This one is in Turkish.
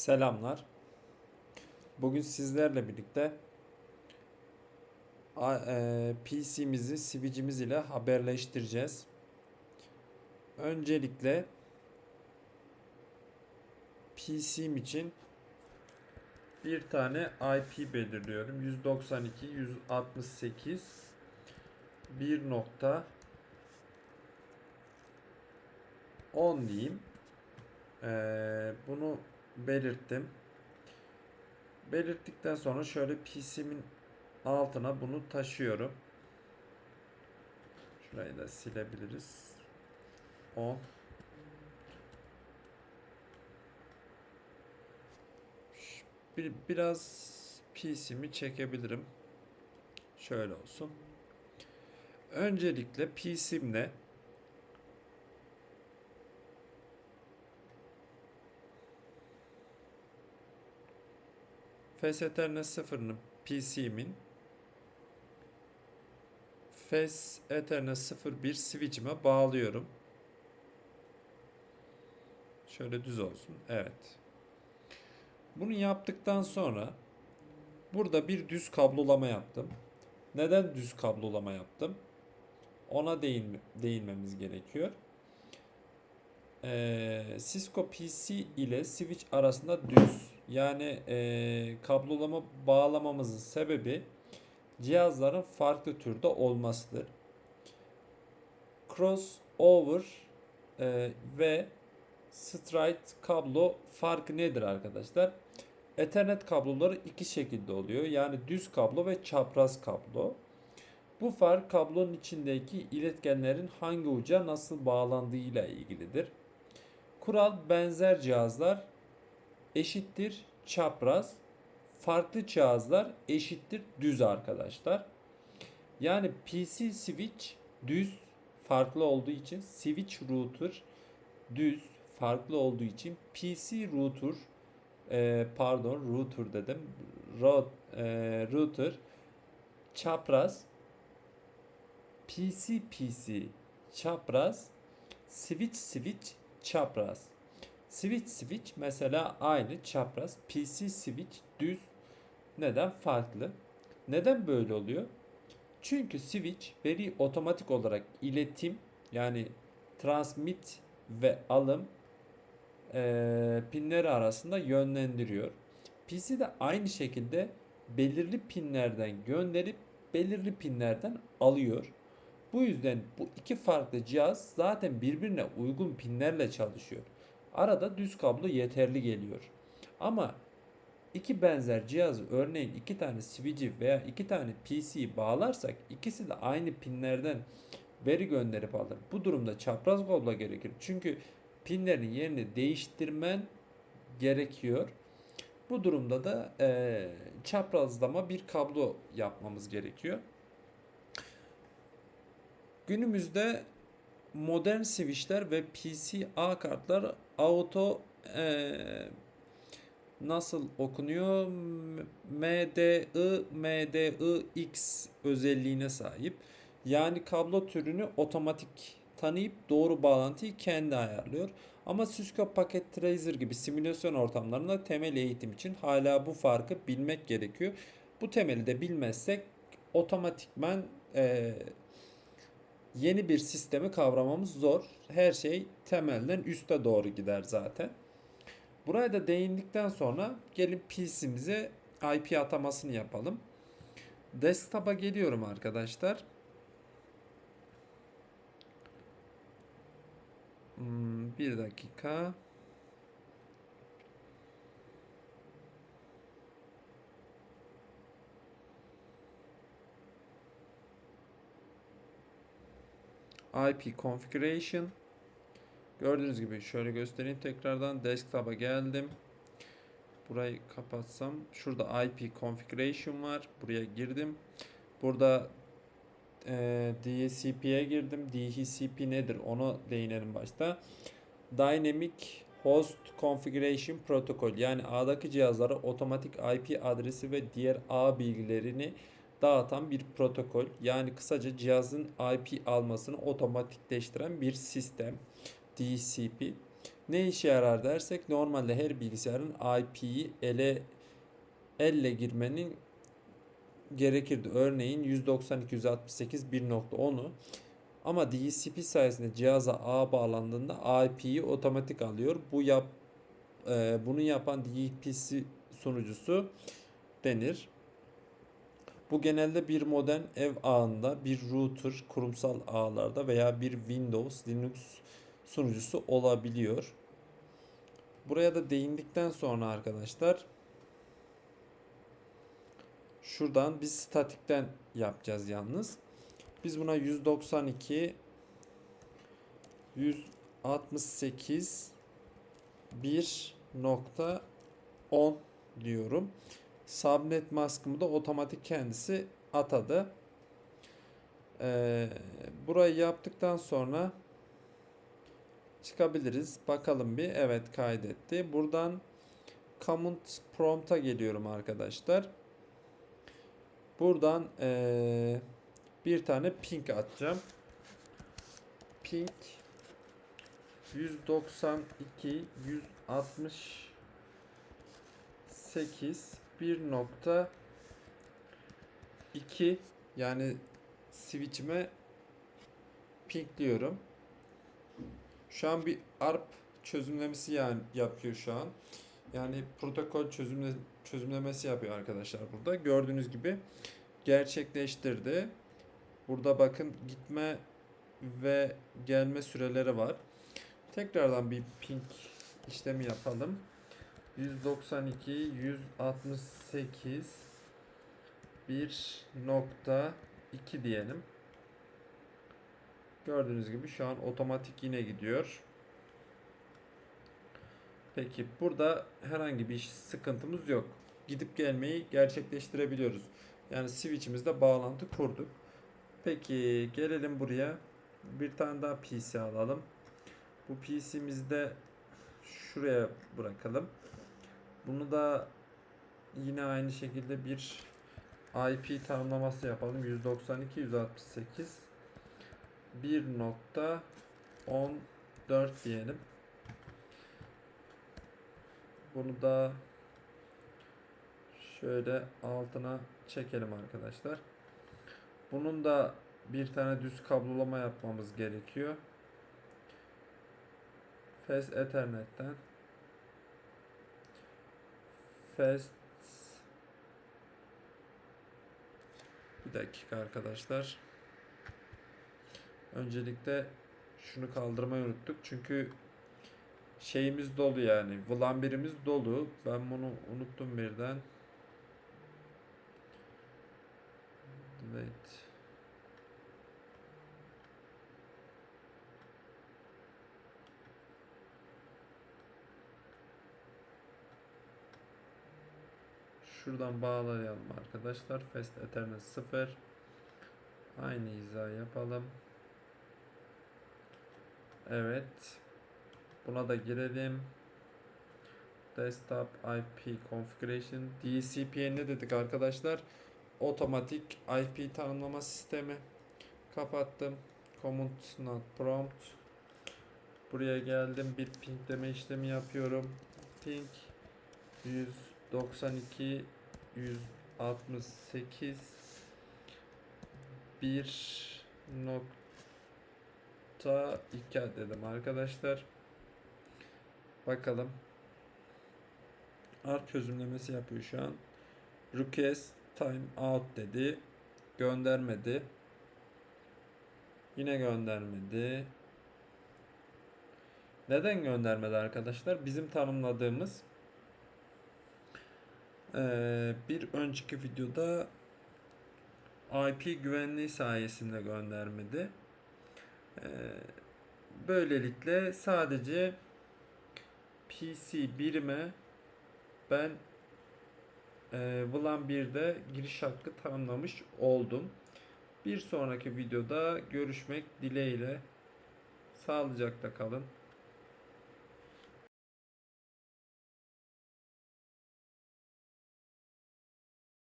Selamlar. Bugün sizlerle birlikte e, PC'mizi switch'imiz ile haberleştireceğiz. Öncelikle PC'm için bir tane IP belirliyorum. 192 168 1 nokta 10 diyeyim. Ee, bunu belirttim. Belirttikten sonra şöyle PC'min altına bunu taşıyorum. Şurayı da silebiliriz. 10 Ş- bir, biraz PC'mi çekebilirim. Şöyle olsun. Öncelikle PC'mle Fast Ethernet 0'ını PC'min Fast Ethernet 01 switch'ime bağlıyorum. Şöyle düz olsun. Evet. Bunu yaptıktan sonra burada bir düz kablolama yaptım. Neden düz kablolama yaptım? Ona değin, değinmemiz gerekiyor. Ee, Cisco PC ile switch arasında düz yani ee, kablolama bağlamamızın sebebi cihazların farklı türde olmasıdır. Crossover ee, ve straight kablo farkı nedir arkadaşlar? Ethernet kabloları iki şekilde oluyor. Yani düz kablo ve çapraz kablo. Bu fark kablonun içindeki iletkenlerin hangi uca nasıl bağlandığıyla ilgilidir. Kural benzer cihazlar eşittir çapraz. Farklı cihazlar eşittir düz arkadaşlar. Yani PC switch düz farklı olduğu için switch router düz farklı olduğu için PC router e, pardon router dedim Ro, e, router çapraz PC PC çapraz switch switch çapraz switch switch mesela aynı çapraz PC switch düz neden farklı neden böyle oluyor çünkü switch veri otomatik olarak iletim yani transmit ve alım eee pinleri arasında yönlendiriyor. PC de aynı şekilde belirli pinlerden gönderip belirli pinlerden alıyor. Bu yüzden bu iki farklı cihaz zaten birbirine uygun pinlerle çalışıyor. Arada düz kablo yeterli geliyor. Ama iki benzer cihazı örneğin iki tane switch'i veya iki tane PC'yi bağlarsak ikisi de aynı pinlerden veri gönderip alır. Bu durumda çapraz kablo gerekir. Çünkü pinlerin yerini değiştirmen gerekiyor. Bu durumda da eee, çaprazlama bir kablo yapmamız gerekiyor. Günümüzde modern switchler ve PCA kartlar auto eee, nasıl okunuyor? MDI MDIX özelliğine sahip. Yani kablo türünü otomatik tanıyıp doğru bağlantıyı kendi ayarlıyor. Ama Cisco Packet Tracer gibi simülasyon ortamlarında temel eğitim için hala bu farkı bilmek gerekiyor. Bu temeli de bilmezsek otomatikman eee, yeni bir sistemi kavramamız zor. Her şey temelden üste doğru gider zaten. Buraya da değindikten sonra gelin PC'mize IP atamasını yapalım. Desktop'a geliyorum arkadaşlar. Hmm, bir dakika. IP configuration. Gördüğünüz gibi şöyle göstereyim tekrardan. Desktop'a geldim. Burayı kapatsam. Şurada IP configuration var. Buraya girdim. Burada e, DHCP'ye girdim. DHCP nedir? Onu değinelim başta. Dynamic Host Configuration Protocol yani ağdaki cihazlara otomatik IP adresi ve diğer ağ bilgilerini dağıtan bir protokol. Yani kısaca cihazın IP almasını otomatikleştiren bir sistem. DHCP. Ne işe yarar dersek normalde her bilgisayarın IP'yi ele elle girmenin gerekirdi. Örneğin 192.168.1.10'u ama DHCP sayesinde cihaza ağ bağlandığında IP'yi otomatik alıyor. Bu yap e, bunu yapan DHCP sunucusu denir. Bu genelde bir modern ev ağında, bir router, kurumsal ağlarda veya bir Windows, Linux sunucusu olabiliyor. Buraya da değindikten sonra arkadaşlar şuradan biz statikten yapacağız yalnız. Biz buna 192 168 1.10 diyorum. Subnet maskımı da otomatik kendisi atadı. Ee, burayı yaptıktan sonra çıkabiliriz. Bakalım bir. Evet kaydetti. Buradan command prompt'a geliyorum arkadaşlar. Buradan ee, bir tane ping atacağım. Ping 192 168 1.2 yani switch'ime pingliyorum. Şu an bir ARP çözümlemesi yani yapıyor şu an. Yani protokol çözümle, çözümlemesi yapıyor arkadaşlar burada. Gördüğünüz gibi gerçekleştirdi. Burada bakın gitme ve gelme süreleri var. Tekrardan bir ping işlemi yapalım. 192 168 1.2 diyelim. Gördüğünüz gibi şu an otomatik yine gidiyor. Peki burada herhangi bir sıkıntımız yok. Gidip gelmeyi gerçekleştirebiliyoruz. Yani switch'imizde bağlantı kurduk. Peki gelelim buraya. Bir tane daha PC alalım. Bu PC'mizde şuraya bırakalım. Bunu da yine aynı şekilde bir IP tanımlaması yapalım. 192 168 1.14 diyelim. Bunu da şöyle altına çekelim arkadaşlar. Bunun da bir tane düz kablolama yapmamız gerekiyor. Fast Ethernet'ten Fast Bir dakika arkadaşlar. Öncelikle şunu kaldırmayı unuttuk. Çünkü şeyimiz dolu yani. VLAN birimiz dolu. Ben bunu unuttum birden. Wait. Şuradan bağlayalım arkadaşlar. Fast Ethernet 0. Aynı hiza yapalım. Evet. Buna da girelim. Desktop IP Configuration. DCP'ye ne dedik arkadaşlar? Otomatik IP tanımlama sistemi. Kapattım. Command not prompt. Buraya geldim. Bir pingleme işlemi yapıyorum. Ping 192 168 1 nokta 2 dedim arkadaşlar. Bakalım. Art çözümlemesi yapıyor şu an. Request time out dedi. Göndermedi. Yine göndermedi. Neden göndermedi arkadaşlar? Bizim tanımladığımız ee, bir önceki videoda IP güvenliği sayesinde göndermedi. Ee, böylelikle sadece PC birime ben e, VLAN 1'de giriş hakkı tanımlamış oldum. Bir sonraki videoda görüşmek dileğiyle. Sağlıcakla kalın.